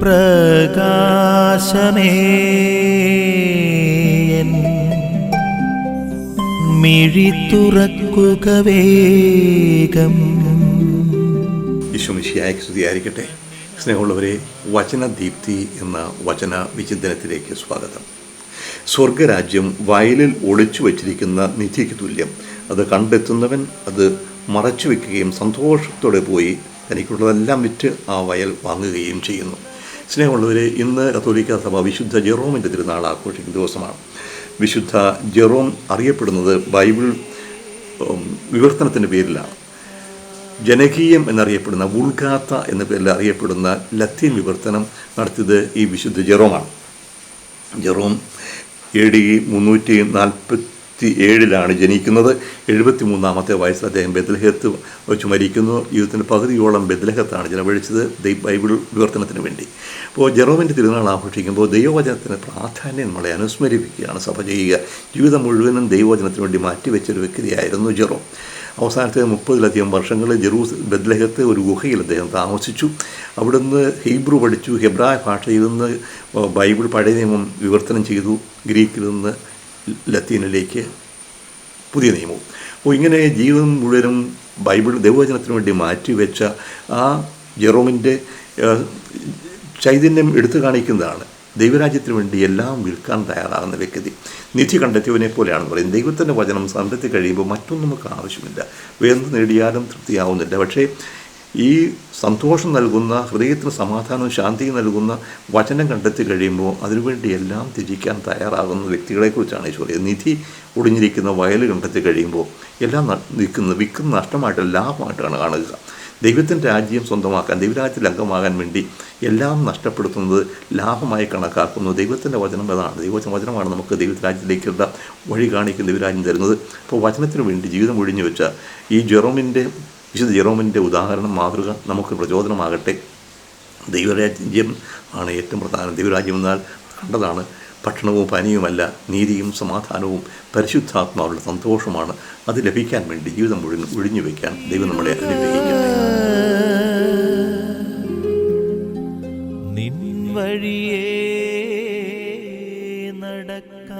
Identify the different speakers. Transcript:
Speaker 1: പ്രകാശമേ. തുറക്കുക വേഗം.
Speaker 2: വിശ്വമിശിയായ സ്തുതിയായിരിക്കട്ടെ. സ്നേഹമുള്ളവരെ വചനദീപ്തി എന്ന വചന വിചിന്തനത്തിലേക്ക് സ്വാഗതം. സ്വർഗരാജ്യം വയലിൽ ഒളിച്ചു വച്ചിരിക്കുന്ന നിധിക്ക് തുല്യം. അത് കണ്ടെത്തുന്നവൻ അത് മറച്ചു വയ്ക്കുകയും സന്തോഷത്തോടെ പോയി തനിക്കുള്ളതെല്ലാം വിറ്റ് ആ വയൽ വാങ്ങുകയും ചെയ്യുന്നു. സ്നേഹമുള്ളവരെ ഇന്ന് കത്തോലിക്ക സഭ വിശുദ്ധ ജെറോമിന്റെ തിരുനാൾ ആഘോഷിക്കുന്ന ദിവസമാണ്. വിശുദ്ധ ജെറോം അറിയപ്പെടുന്നത് ബൈബിൾ വിവർത്തനത്തിന്റെ പേരിലാണ്. ജനകീയം എന്നറിയപ്പെടുന്ന ഉൾഗാത്ത എന്ന പേരിൽ അറിയപ്പെടുന്ന ലത്തീൻ വിവർത്തനം നടത്തിയത് ഈ വിശുദ്ധ ജെറോമാണ്. ജെറോം എ ഡി മുന്നൂറ്റി നാൽപ്പത്തി ഏഴിലാണ് ജനിക്കുന്നത്. എഴുപത്തി മൂന്നാമത്തെ വയസ്സിൽ അദ്ദേഹം ബദലഹത്ത് വെച്ച് മരിക്കുന്നു. ജീവിതത്തിന്റെ പകുതിയോളം ബദലഹത്താണ് ചിലവഴിച്ചത് ദൈ ബൈബിൾ വിവർത്തനത്തിന് വേണ്ടി. അപ്പോൾ ജെറോമിന്റെ തിരുനാൾ ആഘോഷിക്കുമ്പോൾ ദൈവവചനത്തിന് പ്രാധാന്യം നമ്മളെ അനുസ്മരിപ്പിക്കുകയാണ് സഭ ചെയ്യുക. ജീവിതം മുഴുവനും ദൈവവചനത്തിന് വേണ്ടി മാറ്റിവെച്ചൊരു വ്യക്തിയായിരുന്നു ജെറോം. അവസാനത്തെ മുപ്പതിലധികം വർഷങ്ങൾ ജെറൂസ് ബദ്ലഹത്ത് ഒരു ഗുഹയിൽ അദ്ദേഹം താമസിച്ചു. അവിടുന്ന് ഹീബ്രു പഠിച്ചു. ഹെബ്രായ ഭാഷയിൽ നിന്ന് ബൈബിൾ പഴയ നിയമം വിവർത്തനം ചെയ്തു. ഗ്രീക്കിൽ നിന്ന് ലത്തീനിലേക്ക് പുതിയ നിയമവും. അപ്പോൾ ഇങ്ങനെ ജീവിതം മുഴുവനും ബൈബിൾ ദൈവവചനത്തിന് വേണ്ടി മാറ്റിവെച്ച ആ ജെറോമിന്റെ ചൈതന്യം എടുത്തു കാണിക്കുന്നതാണ്. ദൈവരാജ്യത്തിന് വേണ്ടി എല്ലാം വിൽക്കാൻ തയ്യാറാകുന്ന വ്യക്തി. നിധി കണ്ടെത്തിയവനെ പോലെയാണെന്ന് പറയും ദൈവത്തിന്റെ വചനം സമ്പത്തി കഴിയുമ്പോൾ മറ്റൊന്നും നമുക്ക് ആവശ്യമില്ല. വേദന നേടിയാലും തൃപ്തിയാവുന്നില്ല. പക്ഷേ ഈ സന്തോഷം നൽകുന്ന ഹൃദയത്തിന് സമാധാനവും ശാന്തിയും നൽകുന്ന വചനം കണ്ടെത്തി കഴിയുമ്പോൾ അതിനുവേണ്ടി എല്ലാം തിരിക്കാൻ തയ്യാറാകുന്ന വ്യക്തികളെക്കുറിച്ചാണ് ഈ ചോദ്യം നിധി ഒടിഞ്ഞിരിക്കുന്ന വയൽ കണ്ടെത്തി കഴിയുമ്പോൾ എല്ലാം നിൽക്കുന്നത് നിൽക്കുന്ന വിൽക്കുന്ന നഷ്ടമായിട്ട് ലാഭമായിട്ടാണ് കാണുക. ദൈവത്തിന്റെ രാജ്യം സ്വന്തമാക്കാൻ ദൈവരാജ്യത്തിൽ അംഗമാകാൻ വേണ്ടി എല്ലാം നഷ്ടപ്പെടുത്തുന്നത് ലാഭമായി കണക്കാക്കുന്നു. ദൈവത്തിന്റെ വചനം അതാണ്. ദൈവത്തിന്റെ വചനമാണ് നമുക്ക് ദൈവരാജ്യത്തിലേക്കുള്ള വഴി കാണിക്കുന്ന ദൈവരാജ്യം തരുന്നത്. അപ്പോൾ വചനത്തിന് വേണ്ടി ജീവിതം ഒഴിഞ്ഞു വെച്ച ഈ ജെറോമിന്റെ വിശുദ്ധ ജെറോമിന്റെ ഉദാഹരണം മാതൃക നമുക്ക് പ്രചോദനമാകട്ടെ. ദൈവരാജ്യം ആണ് ഏറ്റവും പ്രധാനം. ദൈവരാജ്യം എന്നാൽ കണ്ടതാണ്. ഭക്ഷണവും പനിയുമല്ല നീതിയും സമാധാനവും പരിശുദ്ധാത്മാവുള്ള സന്തോഷമാണ്. അത് ലഭിക്കാൻ വേണ്ടി ജീവിതം മുഴുവൻ ഒഴിഞ്ഞു വയ്ക്കാൻ ദൈവം നമ്മളെ അനുഗ്രഹിക്കട്ടെ വഴിയേ